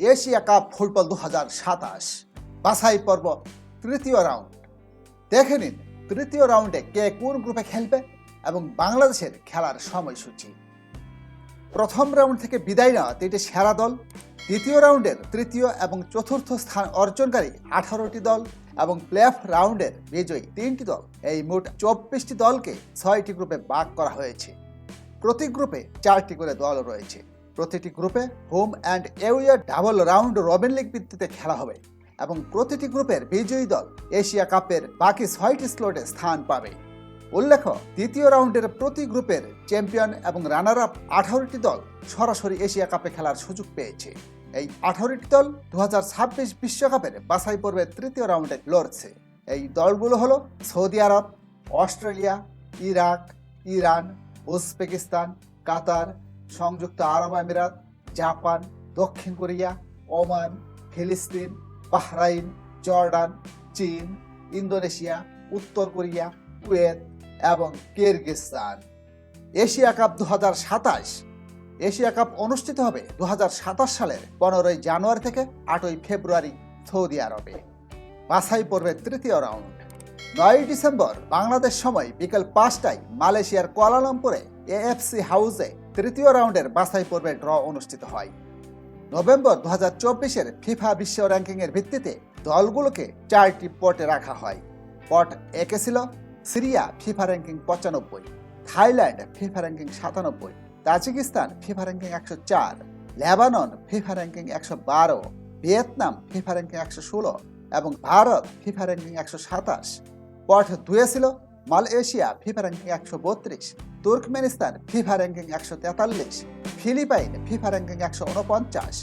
Asia cup football দু হাজার সাতাশ বাছাই পর্ব তৃতীয় রাউন্ড। দেখে নিন তৃতীয় রাউন্ডে কে কোন গ্রুপে খেলবে এবং বাংলাদেশের খেলার সময়সূচি। প্রথম রাউন্ড থেকে বিদায় নেওয়া তিনটি সেরা দল, দ্বিতীয় রাউন্ডের তৃতীয় এবং চতুর্থ স্থান অর্জনকারী আঠারোটি দল এবং প্লে অফ রাউন্ডের বিজয়ী তিনটি দল। এই মোট চব্বিশটি দলকে ছয়টি গ্রুপে ভাগ করা হয়েছে। প্রতি গ্রুপে চারটি করে দল রয়েছে। প্রতিটি গ্রুপে home and away double round robin league ভিত্তিতে খেলা হবে এবং প্রতিটি গ্রুপের বিজয়ী দল এশিয়া কাপের বাকি ছয়টি স্লটে স্থান পাবে। উল্লেখ্য, দ্বিতীয় রাউন্ডের প্রতি গ্রুপের চ্যাম্পিয়ন এবং রানার আপ আঠারোটি দল সরাসরি এশিয়া কাপে খেলার সুযোগ পেয়েছে। এই আঠারোটি দল দু বিশ্বকাপের বাছাই পর্বে তৃতীয় রাউন্ডে লড়ছে। এই দলগুলো হলো Saudi Arab, Australia, Iraq, Iran, Uzbekistan, Qatar সংযুক্ত আরব আমিরাত, জাপান, দক্ষিণ কোরিয়া, ওমান, ফিলিস্তিন, বাহরাইন, জর্ডান, চীন, ইন্দোনেশিয়া, উত্তর কোরিয়া, কুয়েত এবং কিরগিজস্তান। এশিয়া কাপ দু সাতাশ। এশিয়া কাপ অনুষ্ঠিত হবে দু হাজার সাতাশ সালের পনেরোই জানুয়ারি থেকে আটই ফেব্রুয়ারি সৌদি আরবে। বাছাই পর্বে তৃতীয় রাউন্ড। নয় ডিসেম্বর, বাংলাদেশ সময় বিকেল পাঁচটায় মালয়েশিয়ার কোয়ালালামপুরে এএফসি হাউসে তৃতীয় রাউন্ডের বাছাই পর্বে ড্র অনুষ্ঠিত হয়। নভেম্বর দু হাজার চব্বিশের ফিফা বিশ্ব র্যাঙ্কিংয়ের ভিত্তিতে দলগুলোকে চারটি পটে রাখা হয়। পট একে ছিল সিরিয়া ফিফা র্যাঙ্কিং পঁচানব্বই, থাইল্যান্ড ফিফা র্যাঙ্কিং সাতানব্বই, তাজিকিস্তান ফিফা র্যাঙ্কিং একশো চার, লেবানন ফিফা র্যাঙ্কিং একশো বারো, ভিয়েতনাম ফিফা র্যাঙ্কিং একশো ষোলো এবং ভারত ফিফা র্যাঙ্কিং একশো সাতাশ পট দুয়ে ছিল মালয়েশিয়া ফিফা র্যাঙ্কিং একশো বত্রিশ তুর্কমেনিস্তান ফিফা র্যাঙ্কিং একশো তেতাল্লিশ ফিলিপাইন ফিফা র্যাঙ্কিং একশো উনপঞ্চাশ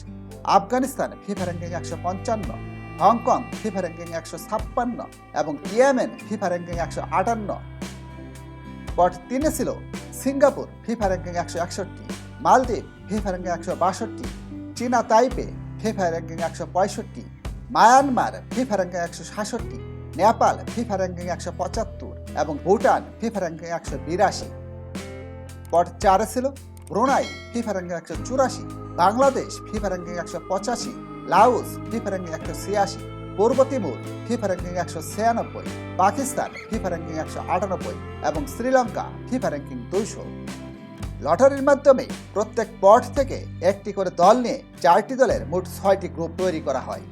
আফগানিস্তান ফিফা র্যাঙ্কিং একশো পঞ্চান্ন হংকং ফিফা র্যাঙ্কিং একশো ছাপ্পান্ন এবং ইয়েমেন ফিফা র্যাঙ্কিং একশো আটান্ন পট তিনে ছিল সিঙ্গাপুর ফিফা র্যাঙ্কিং একশো একষট্টি মালদ্বীপ ফিফা র্যাঙ্কিং একশো বাষট্টি চীনা তাইপে ফিফা র্যাঙ্কিং একশো পঁয়ষট্টি মায়ানমার ফিফা র্যাঙ্কিং একশো সাতষট্টি নেপাল ফিফা র্যাঙ্কিং একশো পঁচাত্তর এবং ভুটান ফিফা র্যাঙ্কিং একশো বিরাশি। পট চারে ছিল ব্রুনাই ফিফা র্যাঙ্কিং একশো চুরাশি বাংলাদেশ ফিফা র্যাঙ্কিং একশো পঁচাশি লাউস ফিফা র্যাঙ্কিং একশো ছিয়াশি, পূর্ব তিমুর ফিফা র্যাঙ্কিং একশো ছিয়ানব্বই, পাকিস্তান ফিফা র্যাঙ্কিং একশো আটানব্বই এবং শ্রীলঙ্কা ফিফা র্যাঙ্কিং দুইশো। লটারির মাধ্যমে প্রত্যেক পট থেকে একটি করে দল নিয়ে চারটি দলের মোট ছয়টি গ্রুপ তৈরি করা হয়।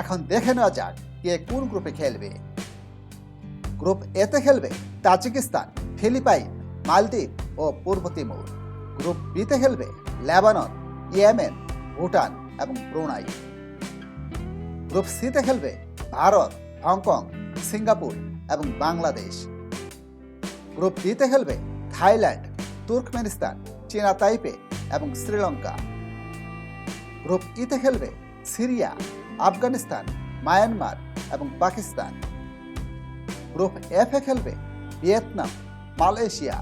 এখন দেখে নেওয়া যাক কে কোন গ্রুপে খেলবে। গ্রুপ এতে খেলবে তাজিকিস্তান, ফিলিপাইন, মালদ্বীপ ও পূর্ব তিমুর। গ্রুপ বিতে খেলবে লেবানন, ইয়েমেন, ভুটান এবং ব্রুনাই। গ্রুপ সিতে খেলবে ভারত, হংকং, সিঙ্গাপুর এবং বাংলাদেশ। গ্রুপ ডিতে খেলবে থাইল্যান্ড, তুর্কমেনিস্তান, চীনা তাইপে এবং শ্রীলঙ্কা। গ্রুপ ইতে খেলবে সিরিয়া আফগানিস্তান, মায়ানমার এবং পাকিস্তান। গ্রুপ এফে খেলবে ভিয়েতনাম, মালয়েশিয়া,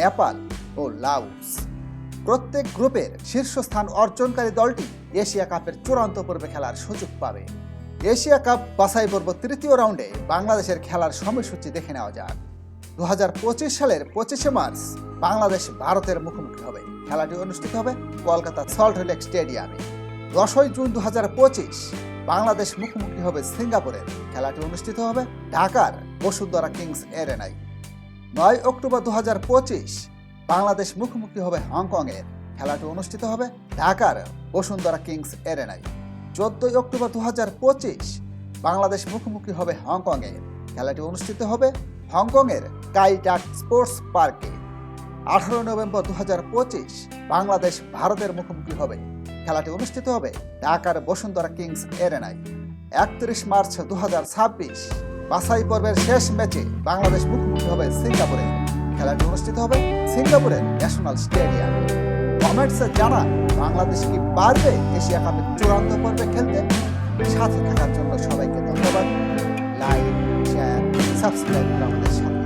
নেপাল ও লাউস প্রত্যেক গ্রুপের শীর্ষস্থান অর্জনকারী দলটি এশিয়া কাপের চূড়ান্ত পর্বে খেলার সুযোগ পাবে। এশিয়া কাপ বাছাই পর্ব তৃতীয় রাউন্ডে বাংলাদেশের খেলার সময়সূচি দেখে নেওয়া যাক। দু হাজার পঁচিশ সালের পঁচিশে মার্চ বাংলাদেশ ভারতের মুখোমুখি হবে। খেলাটি অনুষ্ঠিত হবে কলকাতা সল্ট লেক স্টেডিয়ামে। দশই জুন দু হাজার পঁচিশ বাংলাদেশ মুখোমুখি হবে সিঙ্গাপুরের খেলাটি অনুষ্ঠিত হবে ঢাকার বসুন্ধরা কিংস এরেনায়। নয় অক্টোবর দু হাজার পঁচিশ, বাংলাদেশ মুখোমুখি হবে হংকংয়ের। খেলাটি অনুষ্ঠিত হবে ঢাকার বসুন্ধরা কিংস এরেনায়। চোদ্দই অক্টোবর দু হাজার পঁচিশ, বাংলাদেশ মুখোমুখি হবে হংকংয়ের খেলাটি অনুষ্ঠিত হবে হংকংয়ের কাইটাক স্পোর্টস পার্কে। আঠারো নভেম্বর দু হাজার পঁচিশ, বাংলাদেশ ভারতের মুখোমুখি হবে। খেলাটি অনুষ্ঠিত হবে ঢাকার বসুন্ধরা কিংস এরেনায়। একত্রিশ মার্চ দু হাজার ছাব্বিশ বাছাই পর্বের শেষ ম্যাচে বাংলাদেশ মুখোমুখি হবে সিঙ্গাপুরে। খেলাটি অনুষ্ঠিত হবে সিঙ্গাপুরের ন্যাশনাল স্টেডিয়ামে। কমেন্টসে জানান, বাংলাদেশ কি পারবে এশিয়া কাপের চূড়ান্ত পর্বে খেলতে? সাথে থাকার জন্য সবাইকে ধন্যবাদ। লাইক, শেয়ার, সাবস্ক্রাইব করে আমাদের সাথে